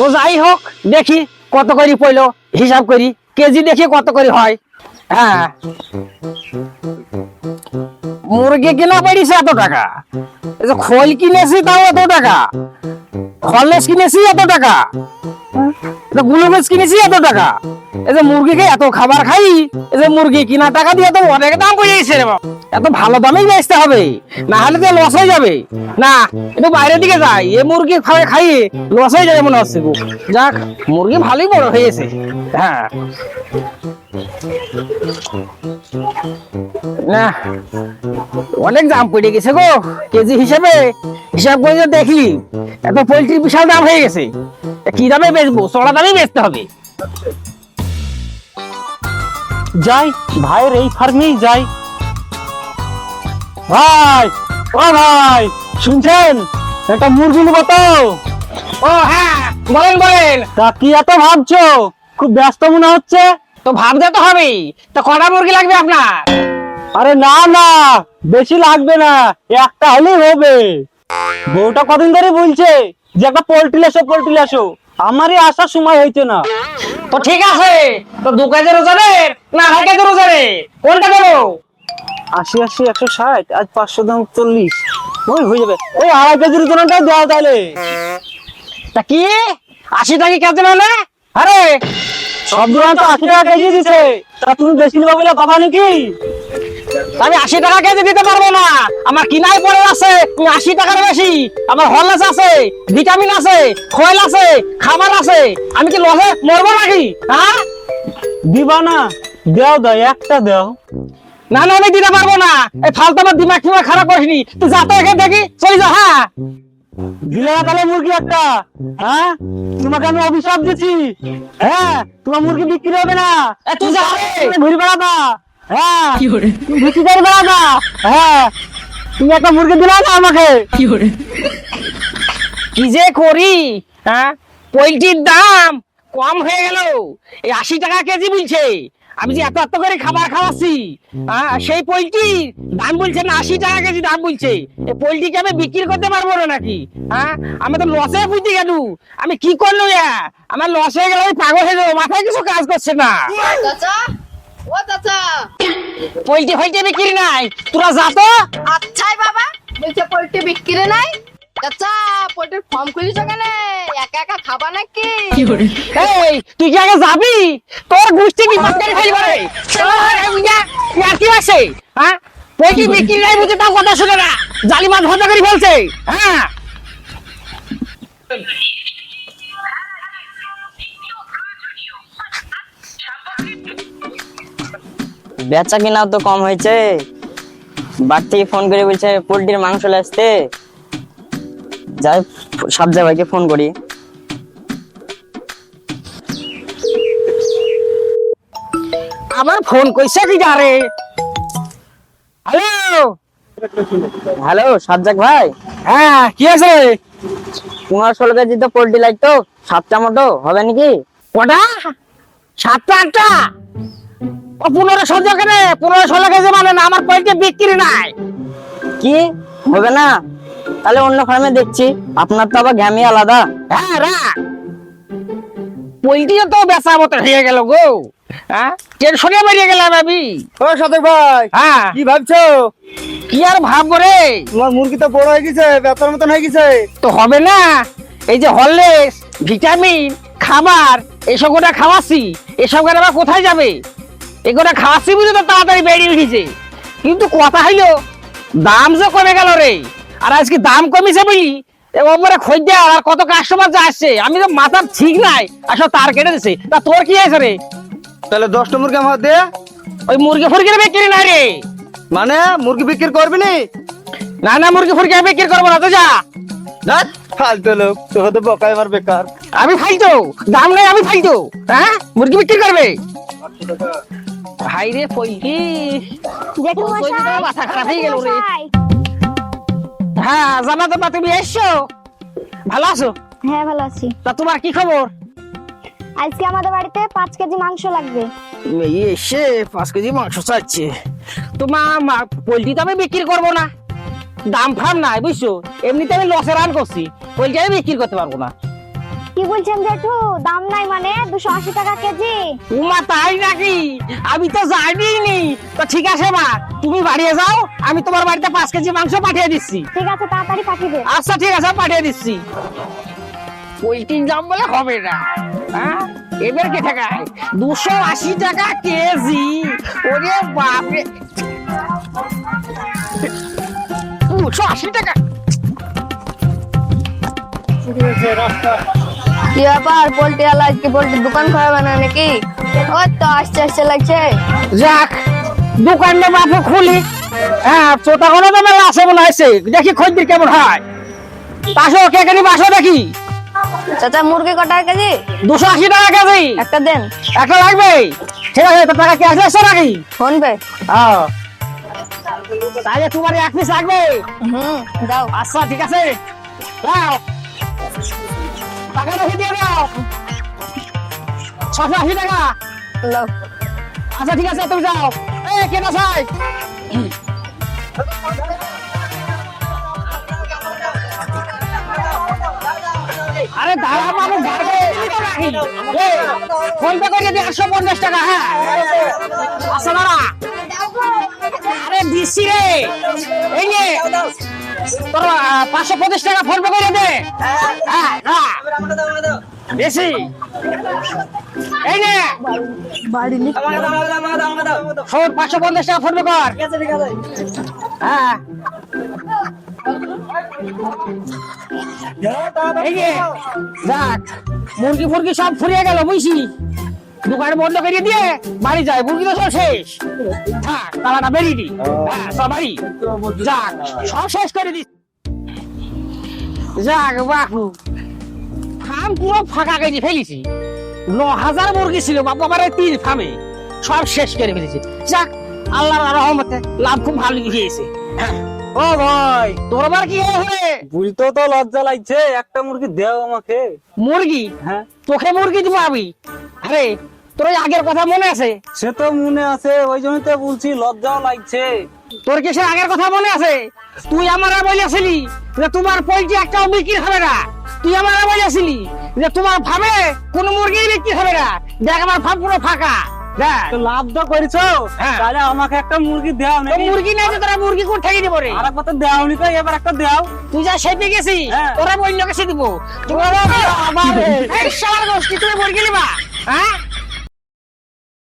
তো যাই হোক, দেখি কত করে পড়ল হিসাব করি। কেজি দেখি কত করে হয়। হ্যাঁ। মুরগি কিনা পড়িছে এত টাকা? খোল কিনেছি তাও এত টাকা। খলেস কিনেছি এত টাকা? গ্লুকোজ কিনেছি এত টাকা? এই যে মুরগিকে এত খাবার খাই, এই যে মুরগি কিনা টাকা দিয়ে তো অনেক দাম পড়ে গেছে রে এত ভালো দামেই বেচতে হবে, না হলে তো লস হয়ে যাবে। না, একটু বাইরের দিকে যাই এ মুরগি খাই খাইয়ে লস হয়ে যাবে মনে হচ্ছে যাক, মুরগি ভালোই বড় হয়েছে হ্যাঁ। না অনেক দাম পড়ে গেছে গো কেজি হিসেবে। হিসাব করে দেখি এত পোল্ট্রির বিশাল দাম হয়ে গেছে। কি দামে বেচবো? চড়া দামেই বেচতে হবে। যাই ভাইয়ের এই ফার্মেই যাই। ভাই ও ভাই শুনছেন? একটা মুরগি নেব তো ও হ্যাঁ বলেন বলেন। তা কি এত ভাবছ? খুব ব্যস্ত মনে হচ্ছে? তো ভাবতে তো হবেই। তো কটা মুরগি লাগবে আপনার? আরে না না বেশি লাগবে না একটা হলেই হবে। বউটা কদিন ধরে বলছে যে একটা পোল্ট্রি আসো পোল্ট্রি আসো। আমারই আসার সময় হইছে না। তো ঠিক আছে তো দু কেজি ওজনের না আড়াই কেজি ওজনের কোনটা দেবো? আশি আশি একশো ষাট আজ পাঁচশো দাম চল্লিশ। ওই হয়ে যাবে। ওই আড়াই কেজির জন্যটাই দেওয়া তাহলে। তা কি? আশি টাকা কেজি মানে? আরে সব দোকান তো আশি টাকা কেজি দিছে। তা তুমি বেশি নেবা বলে কথা নাকি? আমি আশি টাকা কেজি দিতে পারব না। আমার কিনাই পড়ে আছে আশি টাকার বেশি। আমার হরলেস আছে ভিটামিন আছে খয়েল আছে খাবার আছে। আমি কি লসে মরবো নাকি? হ্যাঁ? দিবা না। দেও দাও একটা দেও। না না আমি দিতে পারব না। এই ফালতু আমার দিমাগ খারাপ করিসনি তুই যা তো এখানে দেখি চলে যা হ্যাঁ? দিলে না তাহলে মুরগি একটা হ্যাঁ? তোমাকে আমি অভিশাপ দিচ্ছি হ্যাঁ তোমার মুরগি বিক্রি হবে না। এ, তুই যা। তুমি ঘুরে বেড়াবা। হ্যাঁ বিক্রি করে বেড়াবা? হ্যাঁ তুমি একটা মুরগি দিলে না আমাকে? কি যে করি হ্যাঁ? পোলট্রির দাম কম হয়ে গেল। এই আশি টাকা কেজি বলছে। আমি যে এত এত করে খাবার খাওয়াচ্ছি সেই পোলট্রি দাম বলছে না আশি টাকা কেজি দাম বলছে। এই পোলট্রিকে আমি বিক্রি করতে পারব না নাকি? হ্যাঁ আমি তো লসে বুঝতে গেল আমি কি করল ইয়া আমার লস হয়ে গেল আমি পাগল হয়ে যাব মাথায় কিছু কাজ করছে না। পোলট্রি ফলট্রি বিক্রি নাই তোরা যা তো। আচ্ছাই বাবা বলছে পোল্ট্রি বিক্রি নাই। চাচা পোল্ট্রির ফার্ম খুলিছ কেন খাবা নাকি? এই তুই কি আগে যাবি? তোর গোষ্ঠী কি ফেলি করে কি আছে? হ্যাঁ? বিক্রি নাই বুঝে তাও কথা শুনে না। জালি মাছ ভাজা করে ফেলছে। হ্যাঁ? বেচা কিনাও তো কম হয়েছে। বাড়ি থেকে ফোন করে বলছে পোল্ট্রির মাংস আসতে যাই সব জায়গাকে ফোন করি। আবার ফোন কইছে কি যারে হ্যালো? হ্যালো সাজ্জাক ভাই। হ্যাঁ কি আছে? পনেরো ষোলো কেজি তো পোল্ট্রি লাগতো সাতটা মতো হবে নাকি? কটা? সাতটা আটটা? ও পনেরো ষোলো কেন পনেরো ষোলো কেজি মানে না আমার পোলট্রি বিক্রি নাই। কি? হবে না? তাহলে অন্য ফার্মে দেখছি। আপনার তো আবার ঘ্যামি আলাদা। হ্যাঁ রাখ। পোলট্রিও তো বেচা মতো হয়ে গেল গো। হ্যাঁ টেনশনে বেরিয়ে গেলাম আমি ও সাদেক ভাই। হ্যাঁ কি ভাবছ? কি আর ভাববো রে তোমার মুরগি তো বড় হয়ে গেছে বেতার মতন হয়ে গেছে। তো হবে না। এই যে হরলেস ভিটামিন খাবার এসব গোটা খাওয়াচ্ছি এসব গোটা আবার কোথায় যাবে? এগুলো খাওয়াচ্ছি বুঝে তো তাড়াতাড়ি বেরিয়ে উঠেছে। কিন্তু কথা হইল দাম যে কমে গেল রে আর আজকে দাম কমেছে বুঝলি ওপরে খোঁজ আর কত কাস্টমার যা আসছে। আমি তো মাথার ঠিক নাই। আসলে তার কেটে দিছে। তা তোর কি আছে রে? তাহলে দশটা মুরগি আমার দে। ওই মুরগি ফুরগির বিক্রি নাই রে। মানে মুরগি বিক্রি করবি নি? না না মুরগি ফুরগি আমি বিক্রি করব না তো যা। ফালতু লোক তো হতে বকাই আমার বেকার। আমি ফাইতো দাম নেই আমি ফাইতো হ্যাঁ? মুরগি বিক্রি করবে? ভাই রে জেঠুমশাই মাথা খারাপ হয়ে গেল রে। হ্যাঁ জানা পা তুমি এসছো? ভালো আছো? হ্যাঁ ভালো আছি। তা তোমার কি খবর? আজকে আমাদের বাড়িতে পাঁচ কেজি মাংস লাগবে। এসে পাঁচ কেজি মাংস চাচ্ছে। তোমার পোলট্রি তো আমি বিক্রি করব না। দাম ফাম নাই বুঝছ? এমনিতে আমি লসে রান করছি। পোলট্রি আমি বিক্রি করতে পারব না। কি বলছেন জেঠু? দাম নাই মানে দুশো আশি টাকা কেজি। উমা তাই নাকি? আমি তো জানি নি তো ঠিক আছে মা তুমি বাড়িয়ে যাও আমি তোমার বাড়িতে পাঁচ কেজি মাংস পাঠিয়ে দিচ্ছি। ঠিক আছে তাড়াতাড়ি পাঠিয়ে দে। আচ্ছা ঠিক আছে পাঠিয়ে দিচ্ছি। পোলট্রির দাম বলে হবে না। হ্যাঁ? এবার কে টাকায় দুশো আশি টাকা কেজি। ওরে বাপরে। দুশো আশি টাকা। কি ব্যাপার পোল্ট্রি আলা আজকে পোল্ট্রির দোকান খাওয়াবে না নাকি? ওই তো আসছে আসছে লাগছে। যাক দোকানটা বাপু খুলি। হ্যাঁ কোনো তো মেলা আছে মনে হয়েছে। দেখি খদ্দের কেমন হয়। পাশো কে কেনি বাসো দেখি। চাচা মুরগি কটা কেজি? দুশো আশি টাকা কেজি। একটা দেন। একটা লাগবে। ঠিক আছে তো টাকা ক্যাশ আসছে নাকি? ফোন পে হ্যাঁ। তাহলে তোমার এক পিস লাগবে। হুম দাও। আচ্ছা ঠিক আছে। দাও টাকা রেখে দিয়ে দাও। ছশো আশি টাকা। আচ্ছা ঠিক আছে তুমি যাও। এ কেন চাই আরে দাঁড়া মানুষ গাড়ি রাখি। ফোন পে করে দিয়ে একশো পঞ্চাশ টাকা হ্যাঁ। আচ্ছা দাঁড়া। আরে দিচ্ছি রে। এই পাঁচশো পঞ্চাশ টাকা ফোন পে করে দে। হ্যাঁ বেশি। পাঁচশো পঞ্চাশ টাকা ফোন পে কর। হ্যাঁ। যাক মুরগি ফুরগি সব ফুরিয়ে গেল বুঝছি দোকান বন্ধ করে দিয়ে বাড়ি যায় মুরগি তো সব শেষ। থাক তালাটা বেরিয়ে দি। হ্যাঁ, যাক সব শেষ করে যাক বাপু। ফার্ম পুরো ফাঁকা ফেলেছি। ন হাজার মুরগি ছিল বাবা আমার তিন ফার্মে সব শেষ করে ফেলেছি। যাক আল্লাহর রহমতে লাভ খুব ভালো হয়েছে ও ভাই তোর আবার কি হবে বুঝতেও তো লজ্জা লাগছে একটা মুরগি দেও আমাকে। মুরগি? হ্যাঁ। তোকে মুরগি দিব আমি? আরে তোর ওই আগের কথা মনে আছে? সে তো মনে আছে ওই জন্যই তো বলছি লজ্জাও লাগছে। তোর কি সে আগের কথা মনে আছে? তুই আমার বলেছিলি যে তোমার পোল্ট্রি একটাও বিক্রি হবে না। তুই আমার বলেছিলি যে তোমার ফার্মে কোন মুরগি বিক্রি হবে না। দেখ আমার ফার্ম পুরো ফাঁকা। দেখ। লাভ তো করেছ? হ্যাঁ। তাহলে আমাকে একটা মুরগি দেও তো মুরগি নাই তো তোরা মুরগি কোন থেকে দিব রে? আর একবার তো দেওনি তো এবার একটা দেও। তুই যা সেপে গেছি হ্যাঁ। তোরা অন্য কাছে দিব। তোরা এই শালার গোষ্ঠী তুমি মুরগি নিবা। হ্যাঁ